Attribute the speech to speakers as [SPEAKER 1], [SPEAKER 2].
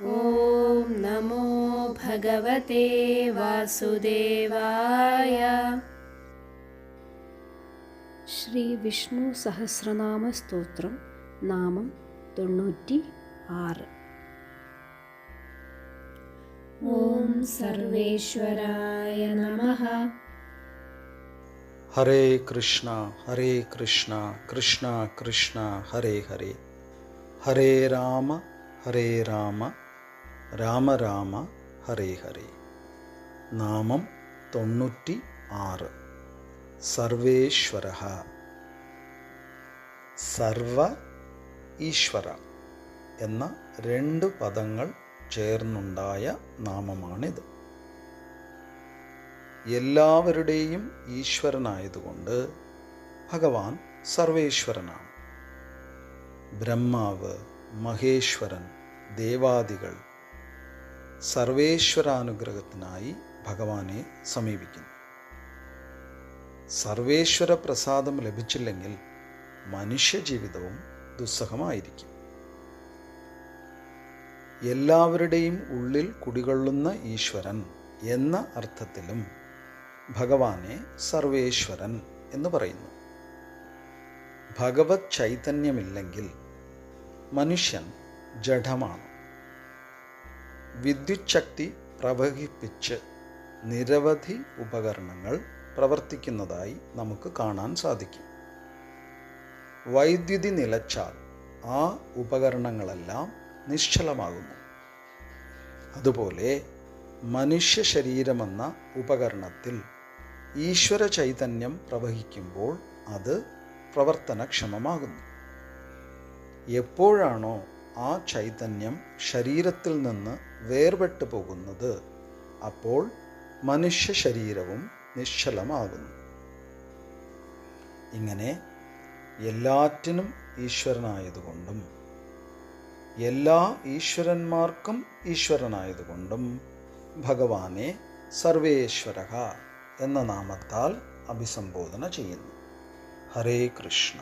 [SPEAKER 1] ॐ नमो भगवते वासुदेवाय।
[SPEAKER 2] श्रीविष्णुसहस्रनामस्तोत्रं नामं तण्णूटि आर्
[SPEAKER 1] ॐ सर्वेश्वराय नमः।
[SPEAKER 3] हरे कृष्ण हरे कृष्ण कृष्ण कृष्ण हरे हरे। हरे राम हरे राम। രാമ രാമ ഹരേ ഹരേ. നാമം തൊണ്ണൂറ്റി ആറ് സർവേശ്വര. സർവ ഈശ്വര എന്ന രണ്ട് പദങ്ങൾ ചേർന്നുണ്ടായ നാമമാണിത്. എല്ലാവരുടെയും ഈശ്വരനായതുകൊണ്ട് ഭഗവാൻ സർവേശ്വരനാണ്. ബ്രഹ്മാവ് മഹേശ്വരൻ ദേവാദികൾ സർവേശ്വരാനുഗ്രഹത്തിനായി ഭഗവാനെ സമീപിക്കുന്നു. സർവേശ്വര പ്രസാദം ലഭിച്ചില്ലെങ്കിൽ മനുഷ്യജീവിതവും ദുസ്സഹമായിരിക്കും. എല്ലാവരുടെയും ഉള്ളിൽ കുടികൊള്ളുന്ന ഈശ്വരൻ എന്ന അർത്ഥത്തിലും ഭഗവാനെ സർവേശ്വരൻ എന്ന് പറയുന്നു. ഭഗവത് ചൈതന്യമില്ലെങ്കിൽ മനുഷ്യൻ ജഡമാണ്. വിദ്യുത് ശക്തി പ്രവഹിപ്പിച്ച് നിരവധി ഉപകരണങ്ങൾ പ്രവർത്തിക്കുന്നതായി നമുക്ക് കാണാൻ സാധിക്കും. വൈദ്യുതി നിലച്ചാൽ ആ ഉപകരണങ്ങളെല്ലാം നിശ്ചലമാകുന്നു. അതുപോലെ മനുഷ്യ ശരീരമെന്ന ഉപകരണത്തിൽ ഈശ്വര ചൈതന്യം പ്രവഹിക്കുമ്പോൾ അത് പ്രവർത്തനക്ഷമമാകുന്നു. എപ്പോഴാണോ ആ ചൈതന്യം ശരീരത്തിൽ നിന്ന് വേർപെട്ടു പോകുന്നത് അപ്പോൾ മനുഷ്യ ശരീരവും നിശ്ചലമാകുന്നു. ഇങ്ങനെ എല്ലാറ്റിനും ഈശ്വരനായതുകൊണ്ടും എല്ലാ ഈശ്വരന്മാർക്കും ഈശ്വരനായതുകൊണ്ടും ഭഗവാനെ സർവേശ്വര എന്ന നാമത്താൽ അഭിസംബോധന ചെയ്യുന്നു. ഹരേ കൃഷ്ണ.